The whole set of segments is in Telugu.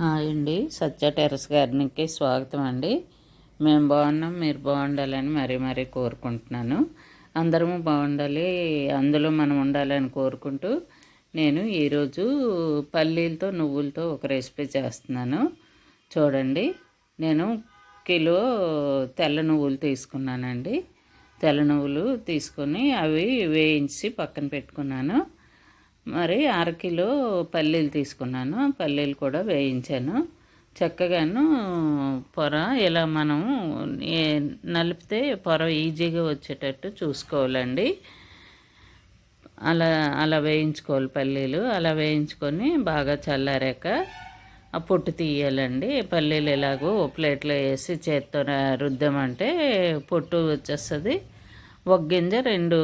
హాయ్ అండి సత్య టెరస్ గార్డెన్కి స్వాగతం అండి. మేము బాగున్నాం మీరు బాగుండాలని మరీ మరీ కోరుకుంటున్నాను. అందరము బాగుండాలి అందులో మనం ఉండాలని కోరుకుంటూ నేను ఈరోజు పల్లీలతో నువ్వులతో ఒక రెసిపీ చేస్తున్నాను. చూడండి నేను కిలో తెల్ల నువ్వులు తీసుకున్నానండి. తెల్ల నువ్వులు తీసుకొని అవి వేయించి పక్కన పెట్టుకున్నాను. మరి అరకిలో పల్లీలు తీసుకున్నాను. పల్లీలు కూడా వేయించాను. చక్కగాను పొర ఇలా మనం నలిపితే పొర ఈజీగా వచ్చేటట్టు చూసుకోవాలండి. అలా అలా వేయించుకోవాలి పల్లీలు. అలా వేయించుకొని బాగా చల్లారాక ఆ పొట్టు తీయాలండి. పల్లీలు ఎలాగో ప్లేట్లో వేసి చేత్తో రుద్దామంటే పొట్టు వచ్చేస్తుంది. ఒక గింజ రెండు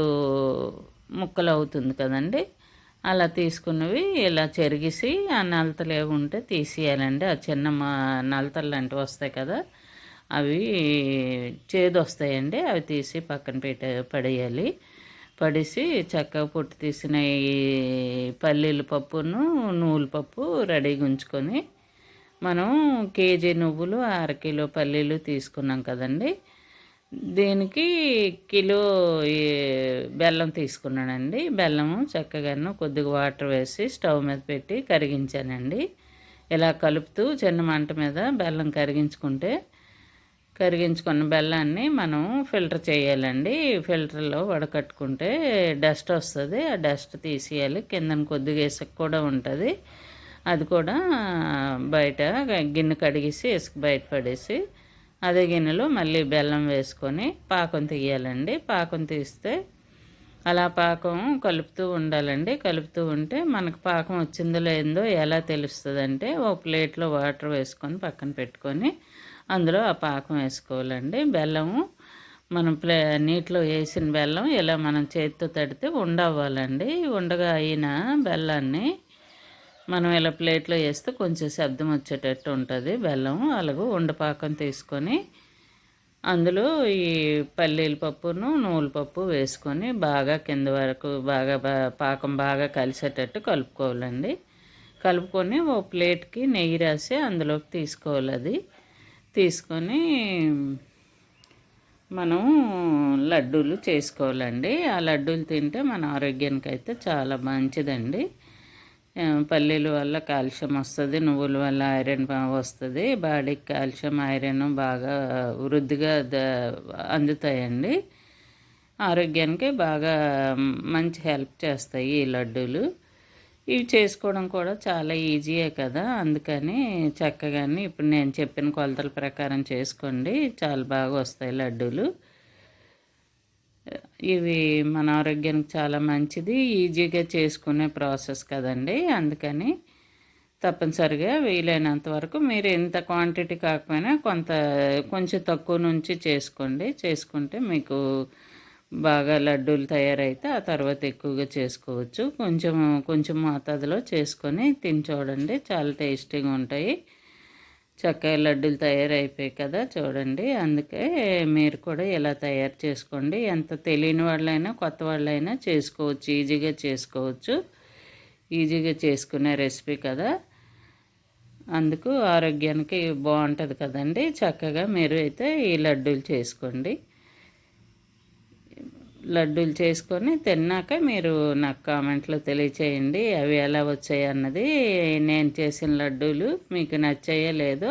ముక్కలు అవుతుంది కదండి. అలా తీసుకున్నవి ఇలా చెరిగిసి ఆ నలతలు ఏవి ఉంటే తీసేయాలండి. ఆ చిన్న మా నలతలు లాంటివి వస్తాయి కదా అవి చేదు వస్తాయండి. అవి తీసి పక్కన పెట్టే పడేయాలి. పడేసి చక్కగా పొట్టు తీసిన ఈ పల్లీల పప్పును నువ్వుల పప్పు రెడీగా ఉంచుకొని మనం కేజీ నువ్వులు అరకిలో పల్లీలు తీసుకున్నాం కదండి. దీనికి కిలో బెల్లం తీసుకున్నానండి. బెల్లము చక్కగాను కొద్దిగా వాటర్ వేసి స్టవ్ మీద పెట్టి కరిగించానండి. ఇలా కలుపుతూ చిన్న మంట మీద బెల్లం కరిగించుకుంటే కరిగించుకున్న బెల్లాన్ని మనం ఫిల్టర్ చేయాలండి. ఫిల్టర్లో వడకట్టుకుంటే డస్ట్ వస్తుంది. ఆ డస్ట్ తీసేయాలి. కిందన కొద్దిగా ఇసుక కూడా ఉంటుంది. అది కూడా బయట గిన్నె కడిగేసి ఇసుక బయట పడేసి అదే గిన్నెలో మళ్ళీ బెల్లం వేసుకొని పాకం తీయాలండి. పాకం తీస్తే అలా పాకం కలుపుతూ ఉండాలండి. కలుపుతూ ఉంటే మనకు పాకం వచ్చిందో లేదో ఎలా తెలుస్తుందంటే ఓ ప్లేట్లో వాటర్ వేసుకొని పక్కన పెట్టుకొని అందులో ఆ పాకం వేసుకోవాలండి. బెల్లము మనం ప్లే నీటిలో వేసిన బెల్లం ఇలా మనం చేతితో తడితే ఉండవ్వాలండి. ఉండగా అయిన బెల్లాన్ని మనం ఇలా ప్లేట్లో వేస్తే కొంచెం శబ్దం వచ్చేటట్టు ఉంటుంది. బెల్లం అలాగే ఉండపాకం తీసుకొని అందులో ఈ పల్లీల పప్పును నూలు పప్పు వేసుకొని బాగా కింద వరకు బాగా పాకం బాగా కలిసేటట్టు కలుపుకోవాలండి. కలుపుకొని ఓ ప్లేట్కి నెయ్యి రాసి అందులోకి తీసుకోవాలి అది. తీసుకొని మనం లడ్డూలు చేసుకోవాలండి. ఆ లడ్డూలు తింటే మన ఆరోగ్యానికి అయితే చాలా మంచిదండి. పల్లీల వల్ల కాల్షియం వస్తుంది నువ్వుల వల్ల ఐరన్ వస్తుంది. బాడీకి కాల్షియం ఐరన్ బాగా వృద్ధిగా అందుతాయండి. ఆరోగ్యానికి బాగా మంచి హెల్ప్ చేస్తాయి ఈ లడ్డూలు. ఇవి చేసుకోవడం కూడా చాలా ఈజీయే కదా. అందుకని చక్కగానే ఇప్పుడు నేను చెప్పిన కొలతల ప్రకారం చేసుకోండి. చాలా బాగా వస్తాయి లడ్డూలు. ఇవి మన ఆరోగ్యానికి చాలా మంచిది. ఈజీగా చేసుకునే ప్రాసెస్ కదండి. అందుకని తప్పనిసరిగా వీలైనంత వరకు మీరు ఎంత క్వాంటిటీ కాకపోయినా కొంత కొంచెం తక్కువ నుంచి చేసుకోండి. చేసుకుంటే మీకు బాగా లడ్డూలు తయారైతే ఆ తర్వాత ఎక్కువగా చేసుకోవచ్చు. కొంచెం కొంచెం మోతాదులో చేసుకొని తిని చూడండి. చాలా టేస్టీగా ఉంటాయి. చక్కగా లడ్డూలు తయారైపోయాయి కదా చూడండి. అందుకే మీరు కూడా ఇలా తయారు చేసుకోండి. ఎంత తెలియని వాళ్ళైనా కొత్త వాళ్ళైనా చేసుకోవచ్చు. ఈజీగా చేసుకోవచ్చు. ఈజీగా చేసుకునే రెసిపీ కదా. అందుకు ఆరోగ్యానికి బాగుంటుంది కదండి. చక్కగా మీరు అయితే ఈ లడ్డూలు చేసుకోండి. లడ్డూలు చేసుకొని తిన్నాక మీరు నాకు కామెంట్లో తెలియచేయండి. అవి ఎలా వచ్చాయి అన్నది నేను చేసిన లడ్డూలు మీకు నచ్చాయో లేదో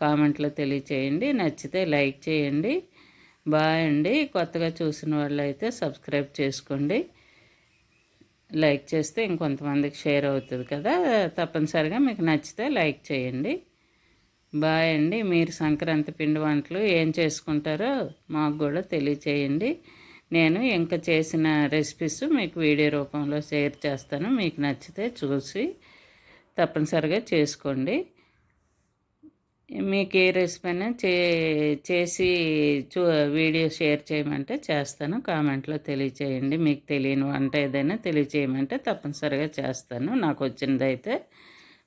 కామెంట్లో తెలియచేయండి. నచ్చితే లైక్ చేయండి. బాయ్ అండి. కొత్తగా చూసిన వాళ్ళు అయితే సబ్స్క్రైబ్ చేసుకోండి. లైక్ చేస్తే ఇంకొంతమందికి షేర్ అవుతుంది కదా. తప్పనిసరిగా మీకు నచ్చితే లైక్ చేయండి. బాయ్ అండి. మీరు సంక్రాంతి పిండి వంటలు ఏం చేసుకుంటారో మాకు కూడా తెలియచేయండి. నేను ఇంకా చేసిన రెసిపీస్ మీకు వీడియో రూపంలో షేర్ చేస్తాను. మీకు నచ్చితే చూసి తప్పనిసరిగా చేసుకోండి. మీకు ఏ రెసిపీ అయినా చే చేసి చూ వీడియో షేర్ చేయమంటే చేస్తాను. కామెంట్లో తెలియచేయండి. మీకు తెలియని వంట ఏదైనా తెలియచేయమంటే తప్పనిసరిగా చేస్తాను. నాకు వచ్చినదైతే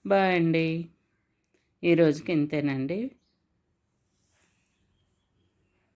బాయ్ అండి. ఈరోజుకి ఇంతేనండి.